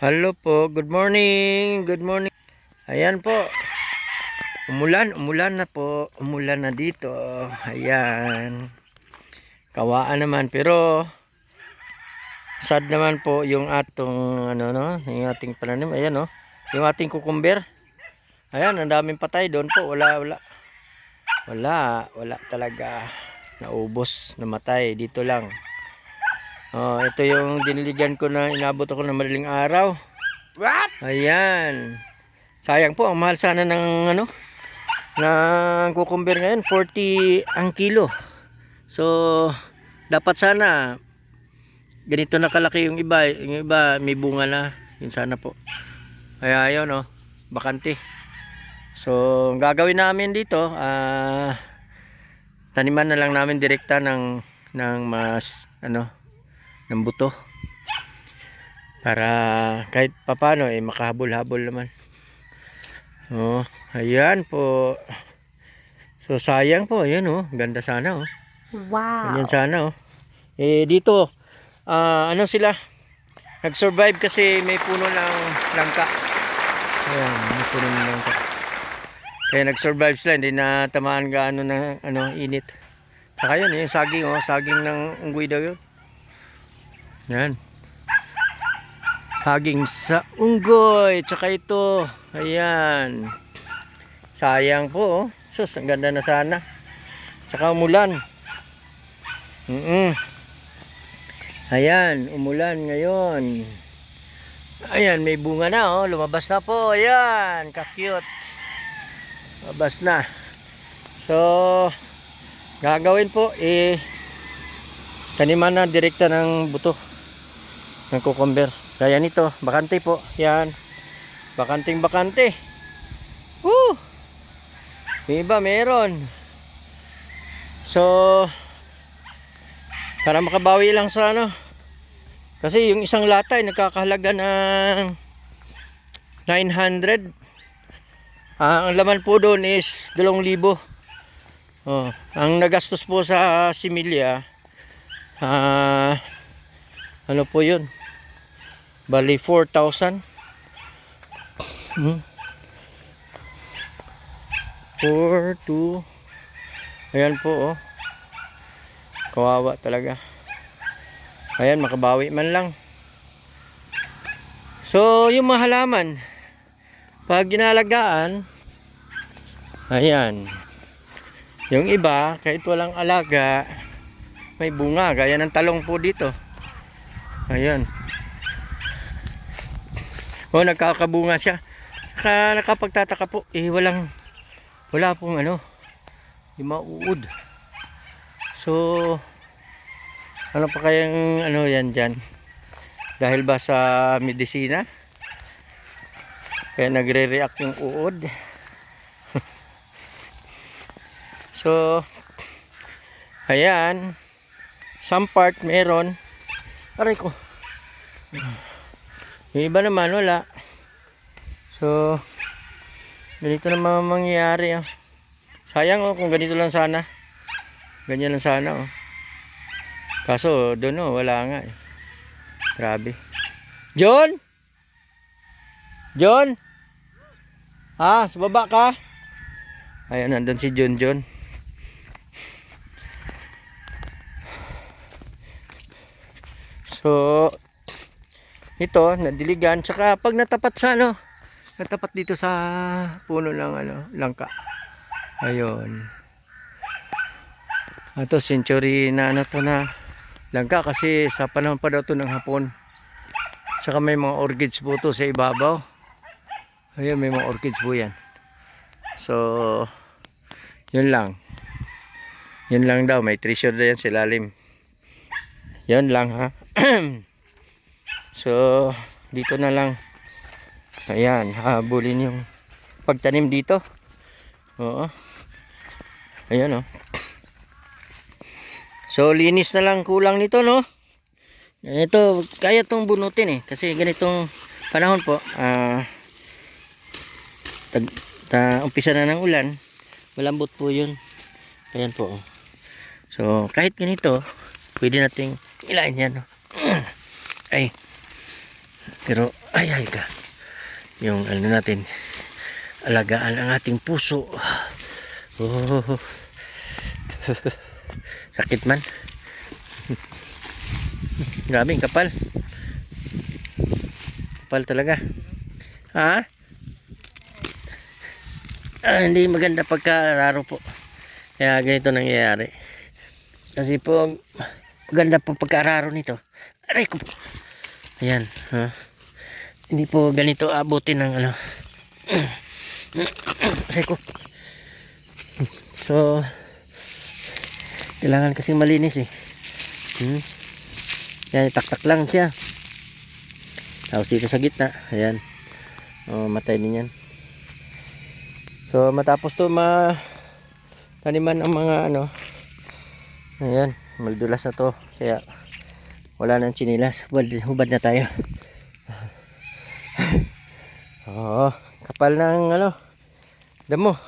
Hello po, good morning, good morning. Ayan po. Umulan, umulan na po. Umulan na dito. Ayan. Kawaan naman pero sad naman po yung atong ano no, yung ating pananim. Ayan no. Yung ating kukumber. Ayan, ang daming patay doon po. Wala, wala. Wala, wala talaga. Naubos, namatay dito lang. Oh, ito yung diniligan ko na inabot ako ng madaling araw. What? Ayan. Sayang po, ang mahal sana ng ano, ng cucumber ngayon, 40 ang kilo. So, dapat sana ganito na kalaki yung iba, yung iba may bunga na, yun sana po. Kaya ayun oh, bakante. So, ang gagawin namin dito, ah taniman na lang namin direkta ng ng mas ano, ng buto. Para kahit papano eh makahabol-habol naman. Oh ayan po. So sayang po. Ayan oh ganda sana oh. Wow. ganyan sana oh. Eh dito ah, ano sila? Nag-survive kasi may puno ng langka. Ayan may puno ng langka. Kaya nag-survive sila. Hindi na tamaan gaano ng ano init. Saka yun yung saging oh saging ng unggoy daw yun yan. Saging sa unggoy tsaka ito. Ayan. Sayang po oh. sus ang ganda na sana. Tsaka umulan. Mm -mm. ayan umulan ngayon. Ayan may bunga na oh. Lumabas na po. Ayan ka-cute. Lumabas na. So gagawin po eh taniman na direkta ng buto ng cucumber kaya nito, bakante po. Yan. Bakanting bakante. Woo! Yung iba meron. So, para makabawi lang sa ano. Kasi yung isang lata ay nagkakahalaga ng 900. Ah, ang laman po doon is 2,000. Oh, ang nagastos po sa similya, ah, ano po yun? Bali 4,000. Hmm. 4, 2. Ayan po oh. Kawawa talaga. Ayan makabawi man lang. So yung mga halaman pag ginalagaan ayan yung iba kahit walang alaga may bunga gaya ng talong po dito ayan Oh, nagkakabunga siya. Saka nakapagtataka po, eh walang wala pong ano, yung mauud. So, ano pa kayang ano yan dyan? Dahil ba sa medisina? Kaya nagre-react yung uod. so, ayan. Some part meron. Aray ko. Yung iba naman wala. So, ganito na mga mangyayari. Oh. Sayang oh, kung ganito lang sana. Ganyan lang sana oh. Kaso doon oh, wala nga eh. Grabe. John? John? Ah, sa baba ka? Ayan, nandun si John John. So, ito nadiligan. Tsaka pag natapat sa ano natapat dito sa puno ng ano langka. Ayun. Ito century na ano to na langka kasi sa panahon pa daw to ng hapon. Tsaka may mga orchids po to sa ibabaw. Ayun may mga orchids po yan. So yun lang. Yun lang daw. May treasure na yan sa ilalim. Yun lang ha So, dito na lang. Ayan, habulin yung pagtanim dito. Oo. Ayan, oh. So, linis na lang kulang nito, no? Ito, kaya tong bunutin eh. Kasi ganitong panahon po, ah, tag, ta, umpisa na ng ulan, malambot po yun. Ayan po. oh. So, kahit ganito, pwede nating ilain yan, no? Ay, pero ay ay ka. Yung ano natin, alagaan ang ating puso. Oh. Sakit man. Grabe, ang kapal. Kapal talaga. Ha? Ah, hindi maganda pagkararo po. Kaya ganito nangyayari. Kasi po, maganda po pagkararo nito. Aray ko po. Ayan. Ha? Hindi po ganito abutin ng ano. Aray ko. So, kailangan kasing malinis eh. Hmm? Yan, taktak lang siya. Tapos dito sa gitna, ayan. Oh, matay din yan. So, matapos to ma taniman ang mga ano. Ayan, maldulas na to. Kaya, wala nang chinilas. Hubad, hubad na tayo. Oo, kapal ng ano, damo.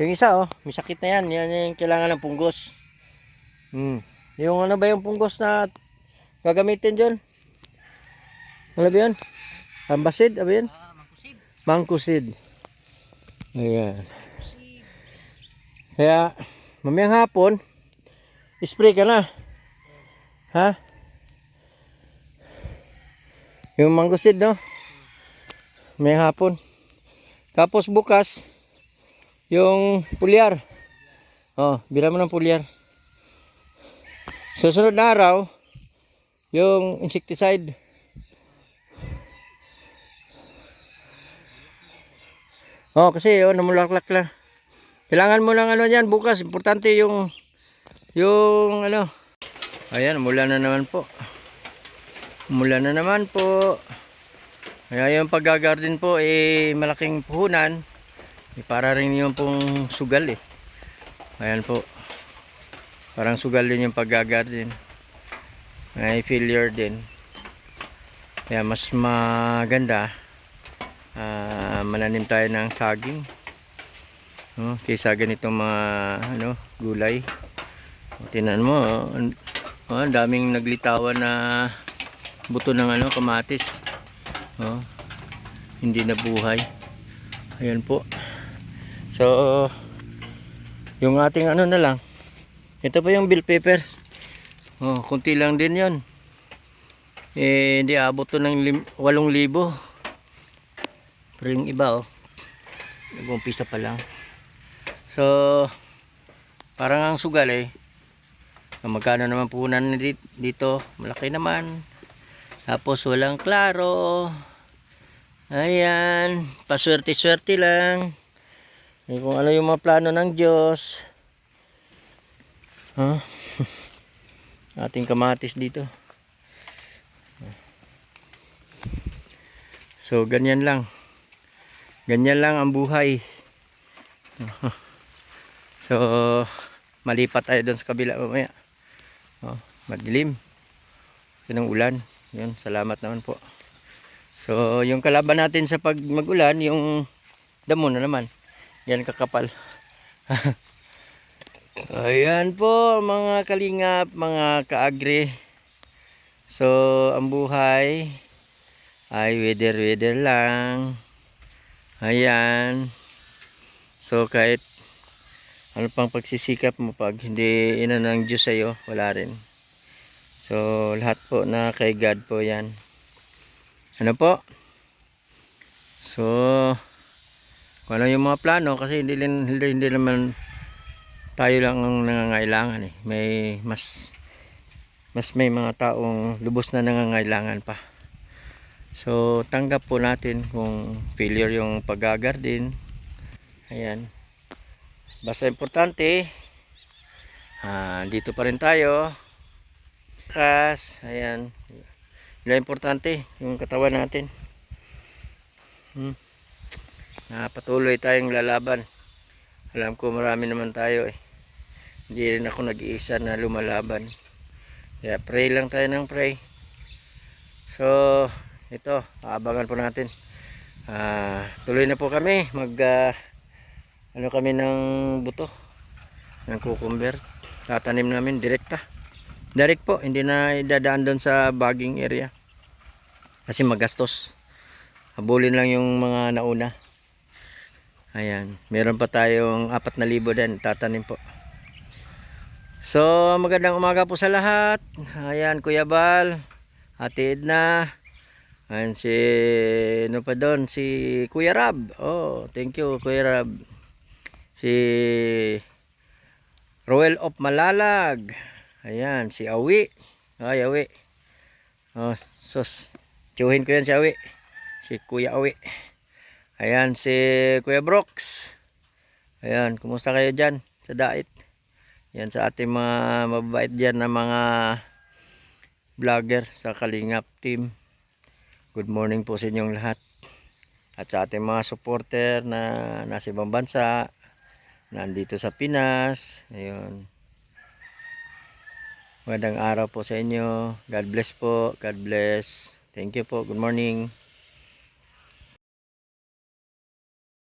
Yung isa oh, may sakit na yan. Yan yung kailangan ng punggos. Hmm. Yung ano ba yung punggos na gagamitin dyan? Ano ba yun? Ambasid? Ano ba yun? Mangkusid. Ayan. Kaya, mamayang hapon, spray ka na. Ha? Yung mangkusid, no? Mamayang hapon. Tapos bukas, yung pulyar. Oh, bira mo ng pulyar. Susunod na araw, yung insecticide. Oh, kasi oh, namulaklak lang. Kailangan mo ng ano yan bukas. Importante yung yung ano. Ayan, mula na naman po. Mula na naman po. Kaya yung pag-garden po eh malaking puhunan. Eh, para rin yung pong sugal eh. Ayan po. Parang sugal din yung pag-garden. May failure din. Kaya mas maganda ah, mananim tayo ng saging no? kaysa ganitong mga ano, gulay tinan mo oh, ang oh, daming naglitawan na buto ng ano, kamatis oh, hindi na buhay ayan po so yung ating ano na lang ito pa yung bill paper oh, kunti lang din yon eh hindi abot to ng lim- 8,000 pero yung iba oh, nag-umpisa pa lang. So, parang ang sugal eh. Magkano naman dit- dito? Malaki naman. Tapos walang klaro. Ayan, paswerte-swerte lang. Eh, kung ano yung mga plano ng Diyos. Huh? Ating kamatis dito. So, ganyan lang. Ganyan lang ang buhay. So, malipat tayo doon sa kabila mamaya. Oh, madilim. Yun ang ulan. Yun, salamat naman po. So, yung kalaban natin sa pag magulan, yung damo na naman. Yan kakapal. Ayan po mga kalingap, mga kaagri. So, ang buhay ay weather-weather lang. Ayan. So kahit ano pang pagsisikap mo pag hindi ina ng Diyos sa'yo, wala rin. So lahat po na kay God po yan. Ano po? So kung ano yung mga plano kasi hindi, hindi, hindi naman tayo lang ang nangangailangan eh. May mas mas may mga taong lubos na nangangailangan pa. So, tanggap po natin kung failure yung pag-garden. Ayan. Basta importante, ah, dito pa rin tayo. Kas, ayan. Wala importante, yung katawan natin. Hmm. Ah, patuloy tayong lalaban. Alam ko marami naman tayo eh. Hindi rin ako nag-iisa na lumalaban. Kaya pray lang tayo ng pray. So, ito aabangan po natin Ah, tuloy na po kami mag ah, ano kami ng buto ng cucumber tatanim namin direkta direct po hindi na idadaan doon sa bagging area kasi magastos Habulin lang yung mga nauna. Ayan. Meron pa tayong 4,000 din. Tatanim po. So, magandang umaga po sa lahat. Ayan, Kuya Bal. Ate Edna. Ayan si, ano pa doon? Si Kuya Rab. Oh, thank you, Kuya Rab. Si Roel of Malalag. Ayan, si Awi. Ay, Awi. Oh, sus. Tiyuhin ko yan si Awi. Si Kuya Awi. Ayan, si Kuya Brooks. Ayan, kumusta kayo dyan sa dait? Yan sa ating mga mababait dyan na mga vlogger sa Kalingap team. Good morning po sa inyong lahat. At sa ating mga supporter na nasa ibang bansa, nandito sa Pinas. Ayun. Magandang araw po sa inyo. God bless po. God bless. Thank you po. Good morning.